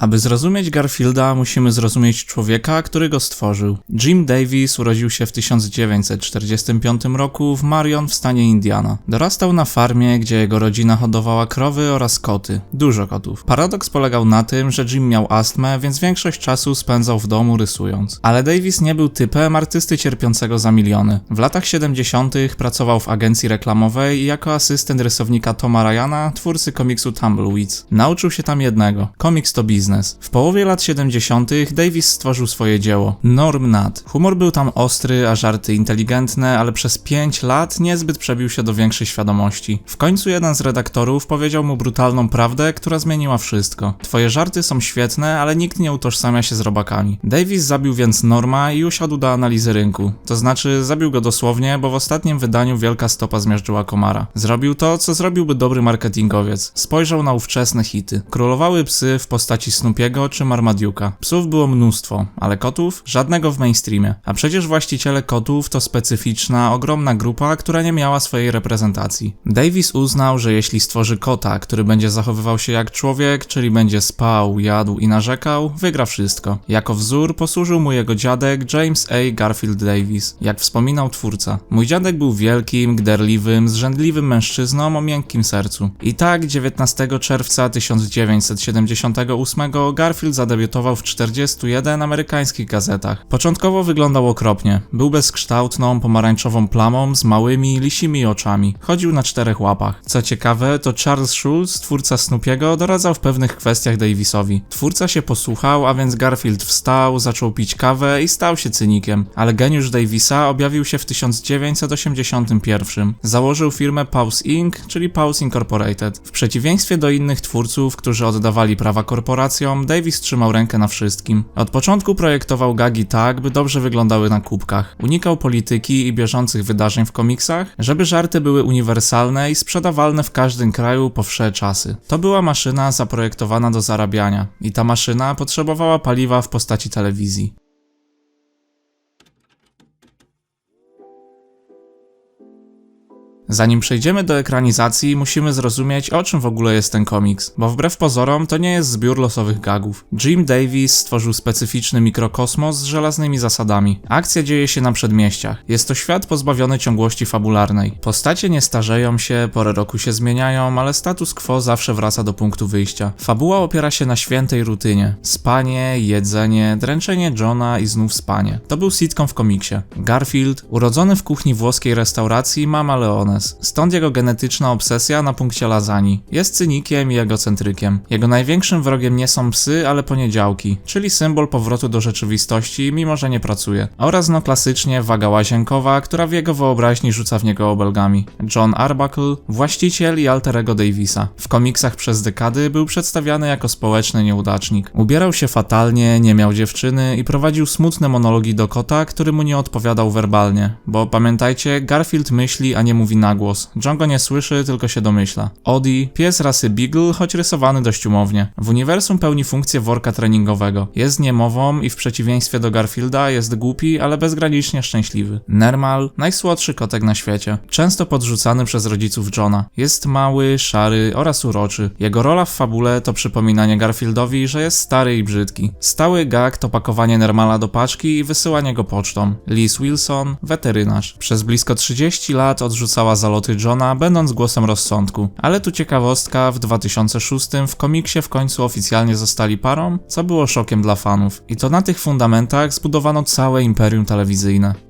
Aby zrozumieć Garfielda, musimy zrozumieć człowieka, który go stworzył. Jim Davis urodził się w 1945 roku w Marion w stanie Indiana. Dorastał na farmie, gdzie jego rodzina hodowała krowy oraz koty. Dużo kotów. Paradoks polegał na tym, że Jim miał astmę, więc większość czasu spędzał w domu rysując. Ale Davis nie był typem artysty cierpiącego za miliony. W latach 70. pracował w agencji reklamowej jako asystent rysownika Toma Ryana, twórcy komiksu Tumbleweeds. Nauczył się tam jednego. Komiks to biznes. W połowie lat 70. Davis stworzył swoje dzieło. Norm Nat. Humor był tam ostry, a żarty inteligentne, ale przez 5 lat niezbyt przebił się do większej świadomości. W końcu jeden z redaktorów powiedział mu brutalną prawdę, która zmieniła wszystko. Twoje żarty są świetne, ale nikt nie utożsamia się z robakami. Davis zabił więc Norma i usiadł do analizy rynku. To znaczy, zabił go dosłownie, bo w ostatnim wydaniu wielka stopa zmiażdżyła komara. Zrobił to, co zrobiłby dobry marketingowiec. Spojrzał na ówczesne hity. Królowały psy w postaci Snoopiego czy Marmaduke'a. Psów było mnóstwo, ale kotów? Żadnego w mainstreamie. A przecież właściciele kotów to specyficzna, ogromna grupa, która nie miała swojej reprezentacji. Davis uznał, że jeśli stworzy kota, który będzie zachowywał się jak człowiek, czyli będzie spał, jadł i narzekał, wygra wszystko. Jako wzór posłużył mu jego dziadek James A. Garfield Davis. Jak wspominał twórca, mój dziadek był wielkim, gderliwym, zrzędliwym mężczyzną o miękkim sercu. I tak 19 czerwca 1978 Garfield zadebiutował w 41 amerykańskich gazetach. Początkowo wyglądał okropnie. Był bezkształtną, pomarańczową plamą z małymi, lisimi oczami. Chodził na czterech łapach. Co ciekawe, to Charles Schulz, twórca Snoopiego, doradzał w pewnych kwestiach Davisowi. Twórca się posłuchał, a więc Garfield wstał, zaczął pić kawę i stał się cynikiem. Ale geniusz Davisa objawił się w 1981. Założył firmę Pause Inc., czyli Pause Incorporated. W przeciwieństwie do innych twórców, którzy oddawali prawa Davis trzymał rękę na wszystkim. Od początku projektował gagi tak, by dobrze wyglądały na kubkach. Unikał polityki i bieżących wydarzeń w komiksach, żeby żarty były uniwersalne i sprzedawalne w każdym kraju po wsze czasy. To była maszyna zaprojektowana do zarabiania i ta maszyna potrzebowała paliwa w postaci telewizji. Zanim przejdziemy do ekranizacji, musimy zrozumieć, o czym w ogóle jest ten komiks, bo wbrew pozorom to nie jest zbiór losowych gagów. Jim Davis stworzył specyficzny mikrokosmos z żelaznymi zasadami. Akcja dzieje się na przedmieściach. Jest to świat pozbawiony ciągłości fabularnej. Postacie nie starzeją się, pory roku się zmieniają, ale status quo zawsze wraca do punktu wyjścia. Fabuła opiera się na świętej rutynie. Spanie, jedzenie, dręczenie Johna i znów spanie. To był sitcom w komiksie. Garfield, urodzony w kuchni włoskiej restauracji, ma Maleones. Stąd jego genetyczna obsesja na punkcie lasagne. Jest cynikiem i egocentrykiem. Jego największym wrogiem nie są psy, ale poniedziałki, czyli symbol powrotu do rzeczywistości, mimo że nie pracuje. Oraz no klasycznie waga łazienkowa, która w jego wyobraźni rzuca w niego obelgami. John Arbuckle, właściciel i alter ego Davisa. W komiksach przez dekady był przedstawiany jako społeczny nieudacznik. Ubierał się fatalnie, nie miał dziewczyny i prowadził smutne monologi do kota, który mu nie odpowiadał werbalnie. Bo pamiętajcie, Garfield myśli, a nie mówi na głos. John go nie słyszy, tylko się domyśla. Odi, pies rasy Beagle, choć rysowany dość umownie. W uniwersum pełni funkcję worka treningowego. Jest niemową i w przeciwieństwie do Garfielda jest głupi, ale bezgranicznie szczęśliwy. Nermal, najsłodszy kotek na świecie. Często podrzucany przez rodziców Johna. Jest mały, szary oraz uroczy. Jego rola w fabule to przypominanie Garfieldowi, że jest stary i brzydki. Stały gag to pakowanie Nermala do paczki i wysyłanie go pocztą. Liz Wilson, weterynarz. Przez blisko 30 lat odrzucała zaloty Johna, będąc głosem rozsądku. Ale tu ciekawostka, w 2006 w komiksie w końcu oficjalnie zostali parą, co było szokiem dla fanów. I to na tych fundamentach zbudowano całe imperium telewizyjne.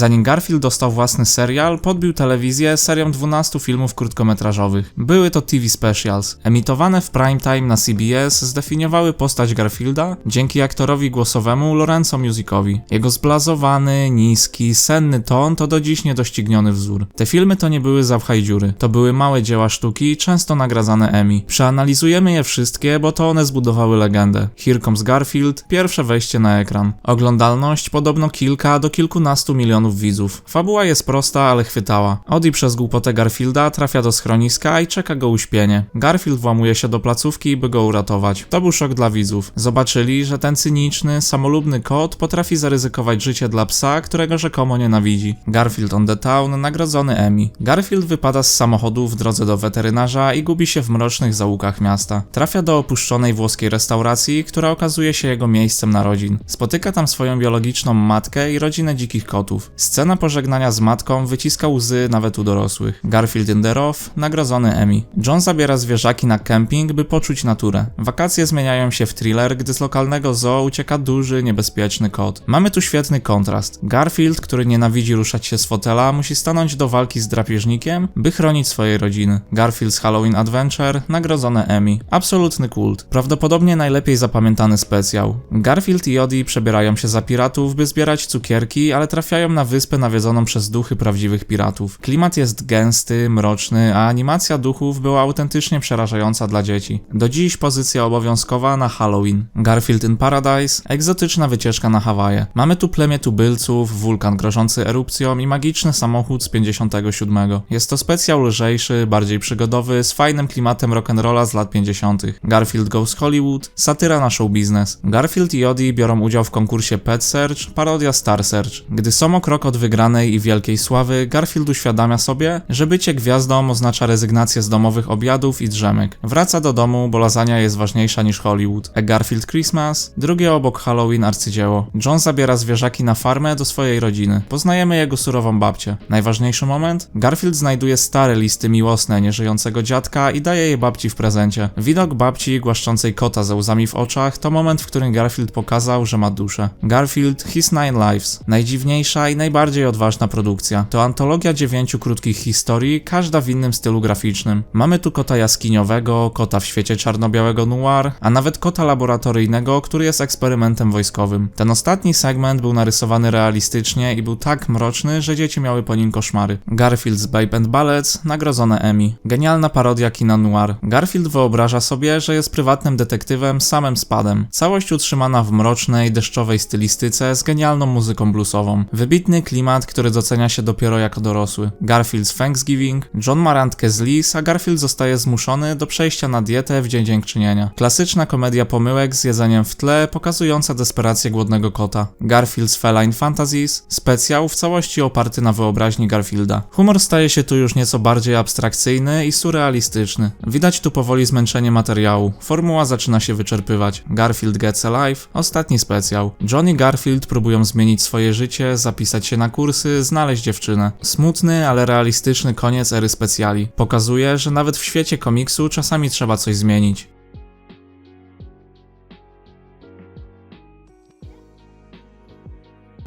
Zanim Garfield dostał własny serial, podbił telewizję serią 12 filmów krótkometrażowych. Były to TV specials. Emitowane w primetime na CBS zdefiniowały postać Garfielda dzięki aktorowi głosowemu Lorenzo Musicowi. Jego zblazowany, niski, senny ton to do dziś niedościgniony wzór. Te filmy to nie były zawchaj dziury. To były małe dzieła sztuki, często nagradzane Emmy. Przeanalizujemy je wszystkie, bo to one zbudowały legendę. Here Comes Garfield, pierwsze wejście na ekran. Oglądalność podobno kilka do kilkunastu milionów milionów widzów. Fabuła jest prosta, ale chwytała. Odi przez głupotę Garfielda trafia do schroniska i czeka go uśpienie. Garfield włamuje się do placówki, by go uratować. To był szok dla widzów. Zobaczyli, że ten cyniczny, samolubny kot potrafi zaryzykować życie dla psa, którego rzekomo nienawidzi. Garfield on the Town, nagrodzony Emmy. Garfield wypada z samochodu w drodze do weterynarza i gubi się w mrocznych zaułkach miasta. Trafia do opuszczonej włoskiej restauracji, która okazuje się jego miejscem narodzin. Spotyka tam swoją biologiczną matkę i rodzinę dzikich kotów. Scena pożegnania z matką wyciska łzy nawet u dorosłych. Garfield in the Rough, nagrodzony Emmy. John zabiera zwierzaki na kemping, by poczuć naturę. Wakacje zmieniają się w thriller, gdy z lokalnego zoo ucieka duży, niebezpieczny kot. Mamy tu świetny kontrast. Garfield, który nienawidzi ruszać się z fotela, musi stanąć do walki z drapieżnikiem, by chronić swojej rodziny. Garfield's Halloween Adventure, nagrodzone Emmy. Absolutny kult. Prawdopodobnie najlepiej zapamiętany specjał. Garfield i Odie przebierają się za piratów, by zbierać cukierki, ale trafiają na wyspę nawiedzoną przez duchy prawdziwych piratów. Klimat jest gęsty, mroczny, a animacja duchów była autentycznie przerażająca dla dzieci. Do dziś pozycja obowiązkowa na Halloween. Garfield in Paradise, egzotyczna wycieczka na Hawaje. Mamy tu plemię tubylców, wulkan grożący erupcją i magiczny samochód z 57. Jest to specjal lżejszy, bardziej przygodowy, z fajnym klimatem rock'n'rolla z lat 50. Garfield Goes Hollywood, satyra na show. Garfield i Odie biorą udział w konkursie Pet Search, parodia Star Search. Gdy są krok od wygranej i wielkiej sławy, Garfield uświadamia sobie, że bycie gwiazdą oznacza rezygnację z domowych obiadów i drzemek. Wraca do domu, bo lasagna jest ważniejsza niż Hollywood. A Garfield Christmas, drugie obok Halloween arcydzieło. John zabiera zwierzaki na farmę do swojej rodziny. Poznajemy jego surową babcię. Najważniejszy moment? Garfield znajduje stare listy miłosne nieżyjącego dziadka i daje je babci w prezencie. Widok babci głaszczącej kota ze łzami w oczach to moment, w którym Garfield pokazał, że ma duszę. Garfield His Nine Lives. Najdziwniejsza i najbardziej odważna produkcja. To antologia dziewięciu krótkich historii, każda w innym stylu graficznym. Mamy tu kota jaskiniowego, kota w świecie czarno-białego noir, a nawet kota laboratoryjnego, który jest eksperymentem wojskowym. Ten ostatni segment był narysowany realistycznie i był tak mroczny, że dzieci miały po nim koszmary. Garfield's Babe and Ballets, nagrodzone Emmy. Genialna parodia kina noir. Garfield wyobraża sobie, że jest prywatnym detektywem samym spadem. Całość utrzymana w mrocznej, deszczowej stylistyce z genialną muzyką bluesową. Wybitny klimat, który docenia się dopiero jako dorosły. Garfield's Thanksgiving, John ma randkę z Liz, a Garfield zostaje zmuszony do przejścia na dietę w dzień dziękczynienia. Klasyczna komedia pomyłek z jedzeniem w tle, pokazująca desperację głodnego kota. Garfield's Feline Fantasies, specjał w całości oparty na wyobraźni Garfielda. Humor staje się tu już nieco bardziej abstrakcyjny i surrealistyczny. Widać tu powoli zmęczenie materiału. Formuła zaczyna się wyczerpywać. Garfield Gets Alive, ostatni specjał. John i Garfield próbują zmienić swoje życie, zapisać się na kursy, znaleźć dziewczynę. Smutny, ale realistyczny koniec ery specjali. Pokazuje, że nawet w świecie komiksu czasami trzeba coś zmienić.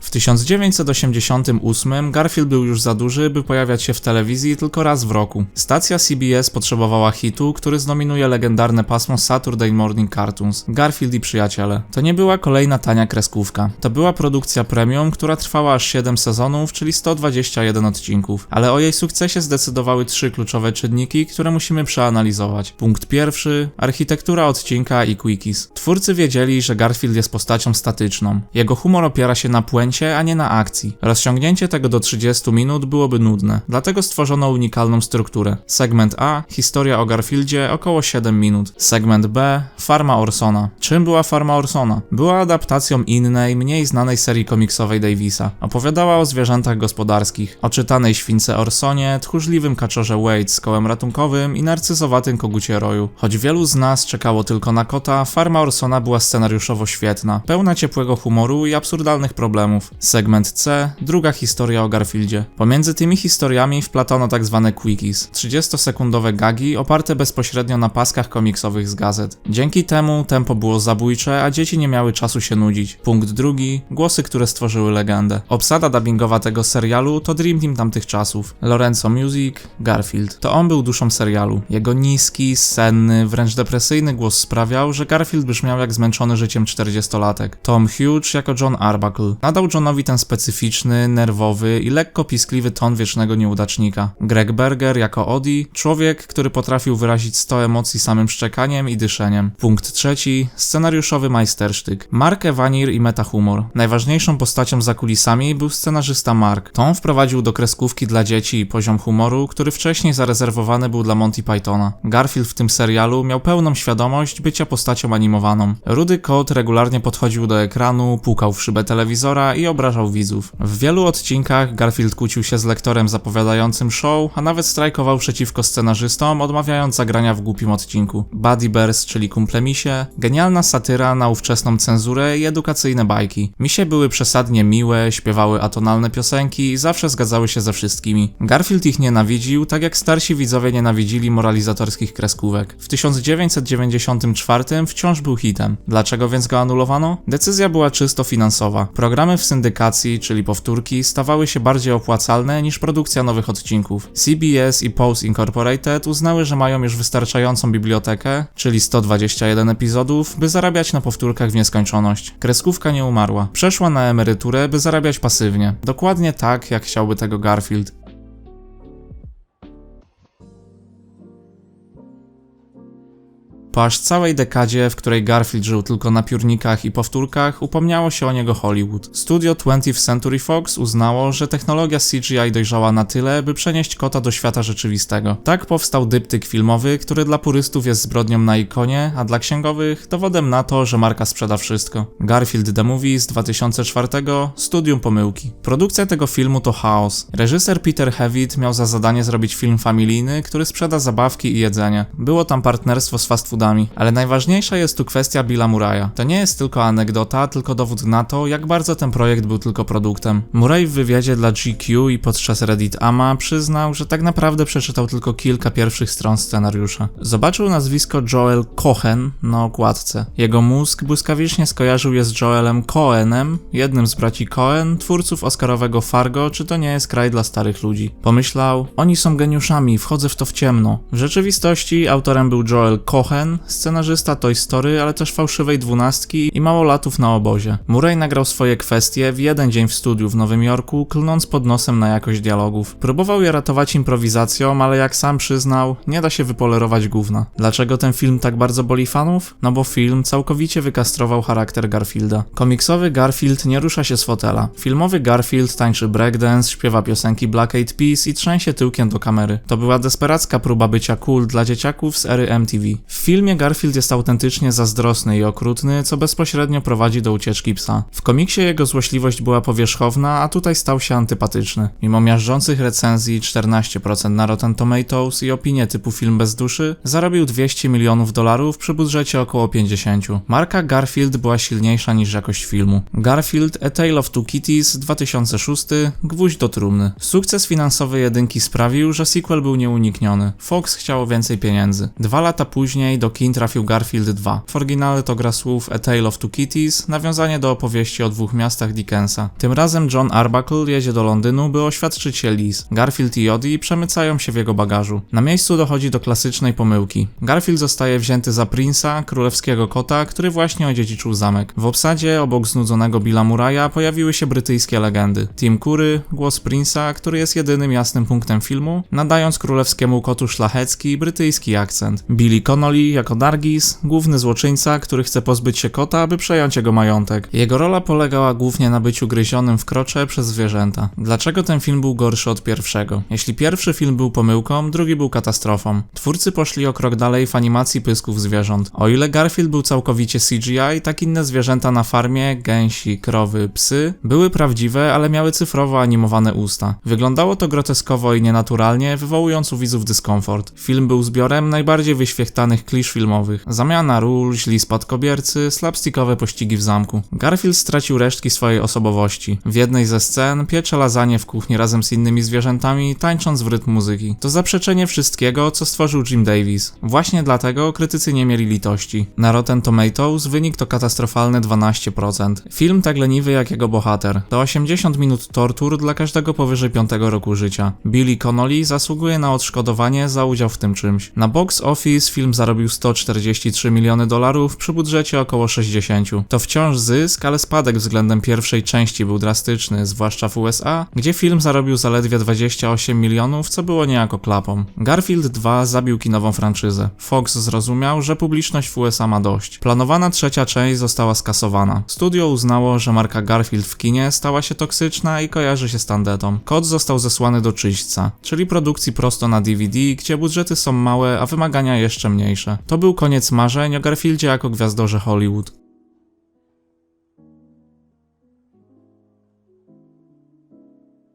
W 1988 Garfield był już za duży, by pojawiać się w telewizji tylko raz w roku. Stacja CBS potrzebowała hitu, który zdominuje legendarne pasmo Saturday Morning Cartoons. Garfield i przyjaciele. To nie była kolejna tania kreskówka. To była produkcja premium, która trwała aż 7 sezonów, czyli 121 odcinków. Ale o jej sukcesie zdecydowały trzy kluczowe czynniki, które musimy przeanalizować. Punkt pierwszy: architektura odcinka i quickies. Twórcy wiedzieli, że Garfield jest postacią statyczną. Jego humor opiera się na płęcie, a nie na akcji. Rozciągnięcie tego do 30 minut byłoby nudne, dlatego stworzono unikalną strukturę. Segment A, historia o Garfieldzie, około 7 minut. Segment B, Farma Orsona. Czym była Farma Orsona? Była adaptacją innej, mniej znanej serii komiksowej Davisa. Opowiadała o zwierzętach gospodarskich, o czytanej śwince Orsonie, tchórzliwym kaczorze Wade z kołem ratunkowym i narcyzowatym kogucie Roju. Choć wielu z nas czekało tylko na kota, Farma Orsona była scenariuszowo świetna, pełna ciepłego humoru i absurdalnych problemów. Segment C, druga historia o Garfieldzie. Pomiędzy tymi historiami wplatono tak zwane quickies, 30-sekundowe gagi oparte bezpośrednio na paskach komiksowych z gazet. Dzięki temu tempo było zabójcze, a dzieci nie miały czasu się nudzić. Punkt drugi, głosy, które stworzyły legendę. Obsada dubbingowa tego serialu to Dream Team tamtych czasów. Lorenzo Music, Garfield. To on był duszą serialu. Jego niski, senny, wręcz depresyjny głos sprawiał, że Garfield brzmiał jak zmęczony życiem 40-latek. Tom Hughes jako John Arbuckle. Nadał John Jonowi ten specyficzny, nerwowy i lekko piskliwy ton wiecznego nieudacznika. Greg Berger jako Odi, człowiek, który potrafił wyrazić 100 emocji samym szczekaniem i dyszeniem. Punkt trzeci, scenariuszowy majstersztyk. Mark Evanir i metahumor. Najważniejszą postacią za kulisami był scenarzysta Mark. Tom wprowadził do kreskówki dla dzieci poziom humoru, który wcześniej zarezerwowany był dla Monty Pythona. Garfield w tym serialu miał pełną świadomość bycia postacią animowaną. Rudy Kot regularnie podchodził do ekranu, pukał w szybę telewizora i obrażał widzów. W wielu odcinkach Garfield kłócił się z lektorem zapowiadającym show, a nawet strajkował przeciwko scenarzystom, odmawiając zagrania w głupim odcinku. Buddy Bears, czyli kumple misie, genialna satyra na ówczesną cenzurę i edukacyjne bajki. Misie były przesadnie miłe, śpiewały atonalne piosenki i zawsze zgadzały się ze wszystkimi. Garfield ich nienawidził, tak jak starsi widzowie nienawidzili moralizatorskich kreskówek. W 1994 wciąż był hitem. Dlaczego więc go anulowano? Decyzja była czysto finansowa. Programy w syndykacji, czyli powtórki, stawały się bardziej opłacalne niż produkcja nowych odcinków. CBS i Pulse Incorporated uznały, że mają już wystarczającą bibliotekę, czyli 121 epizodów, by zarabiać na powtórkach w nieskończoność. Kreskówka nie umarła. Przeszła na emeryturę, by zarabiać pasywnie. Dokładnie tak, jak chciałby tego Garfield. Po aż całej dekadzie, w której Garfield żył tylko na piórnikach i powtórkach, upomniało się o niego Hollywood. Studio 20th Century Fox uznało, że technologia CGI dojrzała na tyle, by przenieść kota do świata rzeczywistego. Tak powstał dyptyk filmowy, który dla purystów jest zbrodnią na ikonie, a dla księgowych dowodem na to, że marka sprzeda wszystko. Garfield The Movie z 2004, studium pomyłki. Produkcja tego filmu to chaos. Reżyser Peter Hewitt miał za zadanie zrobić film familijny, który sprzeda zabawki i jedzenie. Było tam partnerstwo z fast foodami ale najważniejsza jest tu kwestia Billa Murraya. To nie jest tylko anegdota, tylko dowód na to, jak bardzo ten projekt był tylko produktem. Murray w wywiadzie dla GQ i podczas Reddit Ama przyznał, że tak naprawdę przeczytał tylko kilka pierwszych stron scenariusza. Zobaczył nazwisko Joel Cohen na okładce. Jego mózg błyskawicznie skojarzył je z Joelem Cohenem, jednym z braci Cohen, twórców Oscarowego Fargo, czy to nie jest kraj dla starych ludzi. Pomyślał, oni są geniuszami, wchodzę w to w ciemno. W rzeczywistości autorem był Joel Cohen, scenarzysta Toy Story, ale też fałszywej dwunastki i małolatów na obozie. Murray nagrał swoje kwestie w jeden dzień w studiu w Nowym Jorku, klnąc pod nosem na jakość dialogów. Próbował je ratować improwizacją, ale jak sam przyznał, nie da się wypolerować gówna. Dlaczego ten film tak bardzo boli fanów? No bo film całkowicie wykastrował charakter Garfielda. Komiksowy Garfield nie rusza się z fotela. Filmowy Garfield tańczy breakdance, śpiewa piosenki Black Eyed Peas i trzęsie tyłkiem do kamery. To była desperacka próba bycia cool dla dzieciaków z ery MTV. W film filmie Garfield jest autentycznie zazdrosny i okrutny, co bezpośrednio prowadzi do ucieczki psa. W komiksie jego złośliwość była powierzchowna, a tutaj stał się antypatyczny. Mimo miażdżących recenzji 14% na Rotten Tomatoes i opinie typu film bez duszy, zarobił 200 milionów dolarów przy budżecie około 50. Marka Garfield była silniejsza niż jakość filmu. Garfield A Tale of Two Kitties 2006, gwóźdź do trumny. Sukces finansowy jedynki sprawił, że sequel był nieunikniony. Fox chciało więcej pieniędzy. Dwa lata później do kin trafił Garfield 2. W oryginale to gra słów A Tale of Two Kitties, nawiązanie do opowieści o dwóch miastach Dickensa. Tym razem John Arbuckle jedzie do Londynu, by oświadczyć się Liz. Garfield i Jodie przemycają się w jego bagażu. Na miejscu dochodzi do klasycznej pomyłki. Garfield zostaje wzięty za Prince'a, królewskiego kota, który właśnie odziedziczył zamek. W obsadzie, obok znudzonego Billa Murraya, pojawiły się brytyjskie legendy. Tim Curry, głos Prince'a, który jest jedynym jasnym punktem filmu, nadając królewskiemu kotu szlachecki, brytyjski akcent. Billy Connolly jako Dargis, główny złoczyńca, który chce pozbyć się kota, aby przejąć jego majątek. Jego rola polegała głównie na byciu gryzionym w krocze przez zwierzęta. Dlaczego ten film był gorszy od pierwszego? Jeśli pierwszy film był pomyłką, drugi był katastrofą. Twórcy poszli o krok dalej w animacji pysków zwierząt. O ile Garfield był całkowicie CGI, tak inne zwierzęta na farmie, gęsi, krowy, psy, były prawdziwe, ale miały cyfrowo animowane usta. Wyglądało to groteskowo i nienaturalnie, wywołując u widzów dyskomfort. Film był zbiorem najbardziej wyświechtanych klisz filmowych. Zamiana ról, źli spadkobiercy, slapstickowe pościgi w zamku. Garfield stracił resztki swojej osobowości. W jednej ze scen piecze lazanie w kuchni razem z innymi zwierzętami, tańcząc w rytm muzyki. To zaprzeczenie wszystkiego, co stworzył Jim Davis. Właśnie dlatego krytycy nie mieli litości. Na Rotten Tomatoes wynik to katastrofalne 12%. Film tak leniwy jak jego bohater. To 80 minut tortur dla każdego powyżej 5 roku życia. Billy Connolly zasługuje na odszkodowanie za udział w tym czymś. Na box office film zarobił 143 miliony dolarów przy budżecie około 60. To wciąż zysk, ale spadek względem pierwszej części był drastyczny, zwłaszcza w USA, gdzie film zarobił zaledwie 28 milionów, co było niejako klapą. Garfield 2 zabił kinową franczyzę. Fox zrozumiał, że publiczność w USA ma dość. Planowana trzecia część została skasowana. Studio uznało, że marka Garfield w kinie stała się toksyczna i kojarzy się z tandetą. Kod został zesłany do czyśćca, czyli produkcji prosto na DVD, gdzie budżety są małe, a wymagania jeszcze mniejsze. To był koniec marzeń o Garfieldzie jako gwiazdorze Hollywood.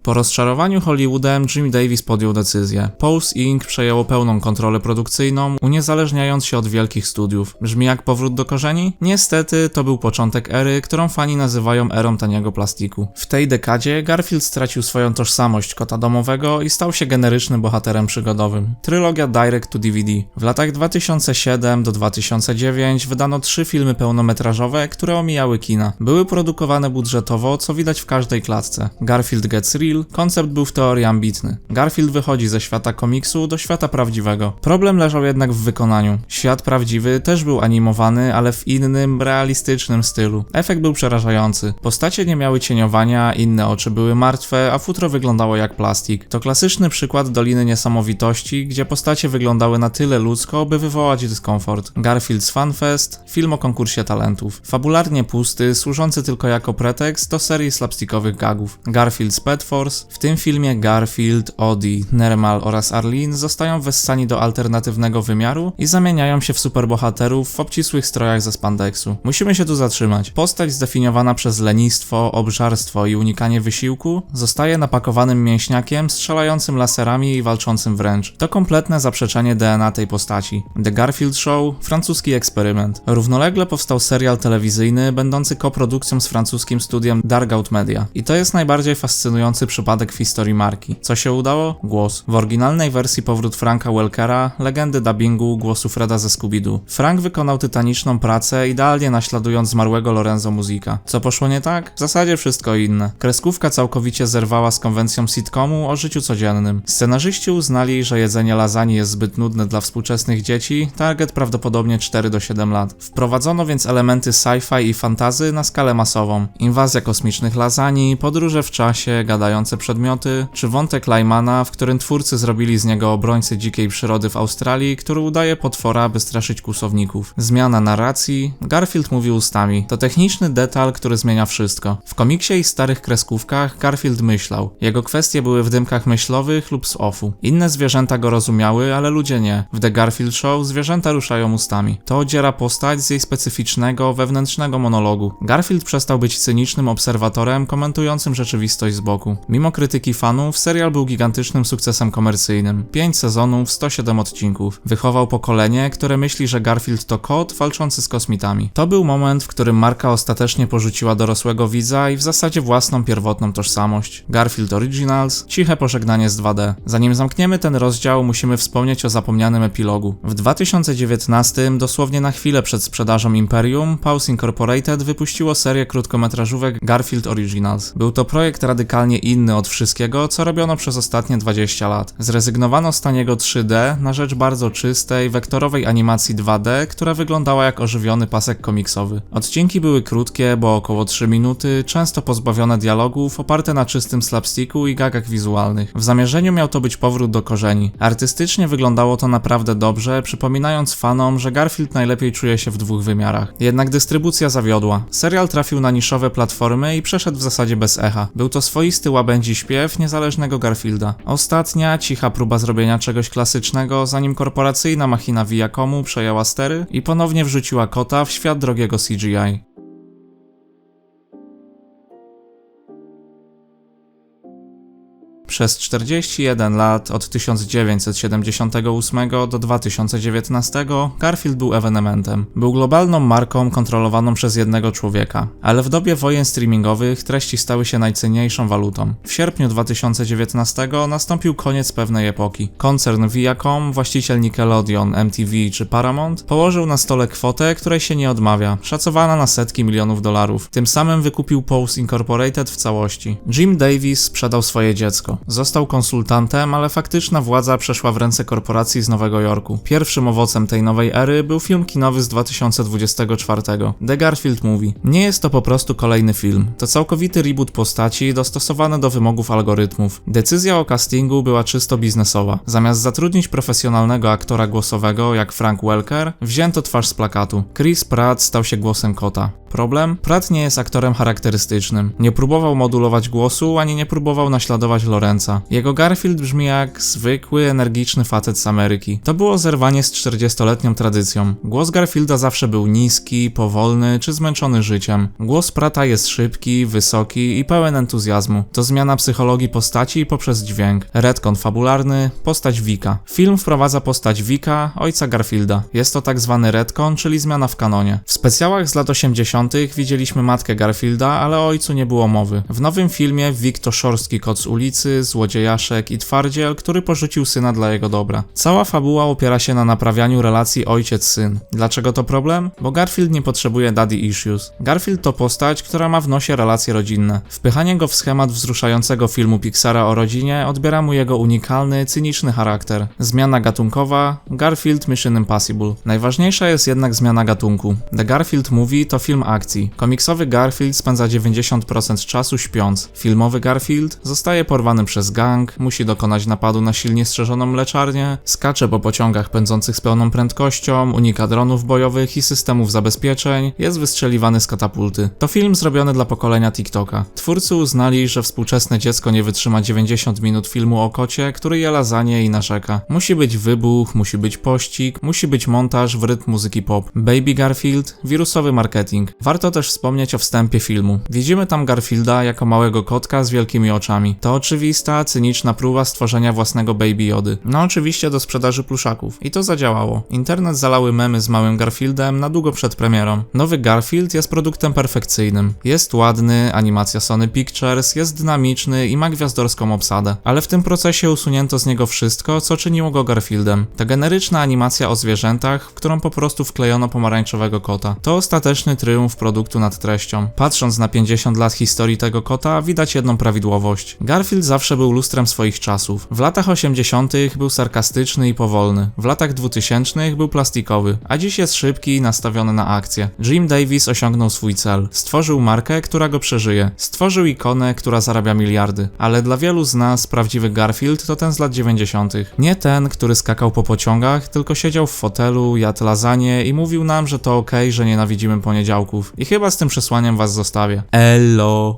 Po rozczarowaniu Hollywoodem Jim Davis podjął decyzję. Pulse Inc. przejęło pełną kontrolę produkcyjną, uniezależniając się od wielkich studiów. Brzmi jak powrót do korzeni? Niestety, to był początek ery, którą fani nazywają erą taniego plastiku. W tej dekadzie Garfield stracił swoją tożsamość kota domowego i stał się generycznym bohaterem przygodowym. Trylogia Direct to DVD. W latach 2007 do 2009 wydano trzy filmy pełnometrażowe, które omijały kina. Były produkowane budżetowo, co widać w każdej klatce. Garfield Gets Real, koncept był w teorii ambitny. Garfield wychodzi ze świata komiksu do świata prawdziwego. Problem leżał jednak w wykonaniu. Świat prawdziwy też był animowany, ale w innym, realistycznym stylu. Efekt był przerażający. Postacie nie miały cieniowania, inne oczy były martwe, a futro wyglądało jak plastik. To klasyczny przykład Doliny Niesamowitości, gdzie postacie wyglądały na tyle ludzko, by wywołać dyskomfort. Garfield's Fun Fest, film o konkursie talentów. Fabularnie pusty, służący tylko jako pretekst do serii slapstickowych gagów. Garfield's Pet Force, w tym filmie Garfield, Odie, Nermal oraz Arlene zostają wessani do alternatywnego wymiaru i zamieniają się w superbohaterów w obcisłych strojach ze spandeksu. Musimy się tu zatrzymać. Postać zdefiniowana przez lenistwo, obżarstwo i unikanie wysiłku zostaje napakowanym mięśniakiem strzelającym laserami i walczącym wręcz. To kompletne zaprzeczenie DNA tej postaci. The Garfield Show, francuski eksperyment. Równolegle powstał serial telewizyjny będący koprodukcją z francuskim studiem Dargout Media. I to jest najbardziej fascynujący przypadek w historii marki. Co się udało? Głos. W oryginalnej wersji powrót Franka Welkera, legendy dubbingu głosu Freda ze Scooby-Doo. Frank wykonał tytaniczną pracę, idealnie naśladując zmarłego Lorenzo Muzika. Co poszło nie tak? W zasadzie wszystko inne. Kreskówka całkowicie zerwała z konwencją sitcomu o życiu codziennym. Scenarzyści uznali, że jedzenie lasagne jest zbyt nudne dla współczesnych dzieci, target prawdopodobnie 4 do 7 lat. Wprowadzono więc elementy sci-fi i fantazy na skalę masową. Inwazja kosmicznych lasagne, podróże w czasie, gadające przedmioty, czy wątek Lymana, w którym twórcy zrobili z niego obrońcę dzikiej przyrody w Australii, który udaje potwora, by straszyć kłusowników. Zmiana narracji, Garfield mówi ustami. To techniczny detal, który zmienia wszystko. W komiksie i starych kreskówkach Garfield myślał. Jego kwestie były w dymkach myślowych lub z offu. Inne zwierzęta go rozumiały, ale ludzie nie. W The Garfield Show zwierzęta ruszają ustami. To odziera postać z jej specyficznego, wewnętrznego monologu. Garfield przestał być cynicznym obserwatorem komentującym rzeczywistość z boku. Mimo krytyki fanów, serial był gigantycznym sukcesem komercyjnym. 5 sezonów, 107 odcinków. Wychował pokolenie, które myśli, że Garfield to kot walczący z kosmitami. To był moment, w którym marka ostatecznie porzuciła dorosłego widza i w zasadzie własną pierwotną tożsamość. Garfield Originals, ciche pożegnanie z 2D. Zanim zamkniemy ten rozdział, musimy wspomnieć o zapomnianym epilogu. W 2019, dosłownie na chwilę przed sprzedażą Imperium, Pulse Incorporated wypuściło serię krótkometrażówek Garfield Originals. Był to projekt radykalnie inny od wszystkiego, co robiono przez ostatnie 20 lat. Zrezygnowano z taniego 3D na rzecz bardzo czystej, wektorowej animacji 2D, która wyglądała jak ożywiony pasek komiksowy. Odcinki były krótkie, bo około 3 minuty, często pozbawione dialogów, oparte na czystym slapsticku i gagach wizualnych. W zamierzeniu miał to być powrót do korzeni. Artystycznie wyglądało to naprawdę dobrze, przypominając fanom, że Garfield najlepiej czuje się w dwóch wymiarach. Jednak dystrybucja zawiodła. Serial trafił na niszowe platformy i przeszedł w zasadzie bez echa. Był to swoisty łabędzi śpiew niezależnego Garfielda. Ostatnia, cicha próba zrobienia czegoś klasycznego, zanim korporacyjna machina Viacomu przejęła stery i ponownie wrzuciła kota w świat drogiego CGI. Przez 41 lat, od 1978 do 2019, Garfield był ewenementem. Był globalną marką kontrolowaną przez jednego człowieka. Ale w dobie wojen streamingowych treści stały się najcenniejszą walutą. W sierpniu 2019 nastąpił koniec pewnej epoki. Koncern Viacom, właściciel Nickelodeon, MTV czy Paramount, położył na stole kwotę, której się nie odmawia, szacowana na setki milionów dolarów. Tym samym wykupił Pulse Incorporated w całości. Jim Davis sprzedał swoje dziecko. Został konsultantem, ale faktyczna władza przeszła w ręce korporacji z Nowego Jorku. Pierwszym owocem tej nowej ery był film kinowy z 2024. The Garfield Movie. Nie jest to po prostu kolejny film. To całkowity reboot postaci dostosowany do wymogów algorytmów. Decyzja o castingu była czysto biznesowa. Zamiast zatrudnić profesjonalnego aktora głosowego jak Frank Welker, wzięto twarz z plakatu. Chris Pratt stał się głosem kota. Problem? Pratt nie jest aktorem charakterystycznym. Nie próbował modulować głosu, ani nie próbował naśladować Lorenza. Jego Garfield brzmi jak zwykły, energiczny facet z Ameryki. To było zerwanie z 40-letnią tradycją. Głos Garfielda zawsze był niski, powolny czy zmęczony życiem. Głos Prata jest szybki, wysoki i pełen entuzjazmu. To zmiana psychologii postaci poprzez dźwięk. Redkon fabularny, postać Vika. Film wprowadza postać Vika, ojca Garfielda. Jest to tak zwany redkon, czyli zmiana w kanonie. W specjałach z lat 80 widzieliśmy matkę Garfielda, ale o ojcu nie było mowy. W nowym filmie Vic to szorstki kot z ulicy, złodziejaszek i twardziel, który porzucił syna dla jego dobra. Cała fabuła opiera się na naprawianiu relacji ojciec-syn. Dlaczego to problem? Bo Garfield nie potrzebuje daddy issues. Garfield to postać, która ma w nosie relacje rodzinne. Wpychanie go w schemat wzruszającego filmu Pixara o rodzinie odbiera mu jego unikalny, cyniczny charakter. Zmiana gatunkowa Garfield Mission Impossible. Najważniejsza jest jednak zmiana gatunku. The Garfield Movie to film akcji. Komiksowy Garfield spędza 90% czasu śpiąc. Filmowy Garfield zostaje porwany przez gang, musi dokonać napadu na silnie strzeżoną mleczarnię, skacze po pociągach pędzących z pełną prędkością, unika dronów bojowych i systemów zabezpieczeń, jest wystrzeliwany z katapulty. To film zrobiony dla pokolenia TikToka. Twórcy uznali, że współczesne dziecko nie wytrzyma 90 minut filmu o kocie, który je lasagne i narzeka. Musi być wybuch, musi być pościg, musi być montaż w rytm muzyki pop. Baby Garfield, wirusowy marketing. Warto też wspomnieć o wstępie filmu. Widzimy tam Garfielda jako małego kotka z wielkimi oczami. To oczywista, cyniczna próba stworzenia własnego Baby Jody. No oczywiście do sprzedaży pluszaków. I to zadziałało. Internet zalały memy z małym Garfieldem na długo przed premierą. Nowy Garfield jest produktem perfekcyjnym. Jest ładny, animacja Sony Pictures, jest dynamiczny i ma gwiazdorską obsadę. Ale w tym procesie usunięto z niego wszystko, co czyniło go Garfieldem. Ta generyczna animacja o zwierzętach, w którą po prostu wklejono pomarańczowego kota. To ostateczny triumf produktu nad treścią. Patrząc na 50 lat historii tego kota, widać jedną prawidłowość. Garfield zawsze był lustrem swoich czasów. W latach 80. był sarkastyczny i powolny. W latach 2000 był plastikowy, a dziś jest szybki i nastawiony na akcję. Jim Davis osiągnął swój cel. Stworzył markę, która go przeżyje. Stworzył ikonę, która zarabia miliardy. Ale dla wielu z nas prawdziwy Garfield to ten z lat 90. Nie ten, który skakał po pociągach, tylko siedział w fotelu, jadł lasagne i mówił nam, że to okej, że nienawidzimy poniedziałków. I chyba z tym przesłaniem was zostawię. Elo!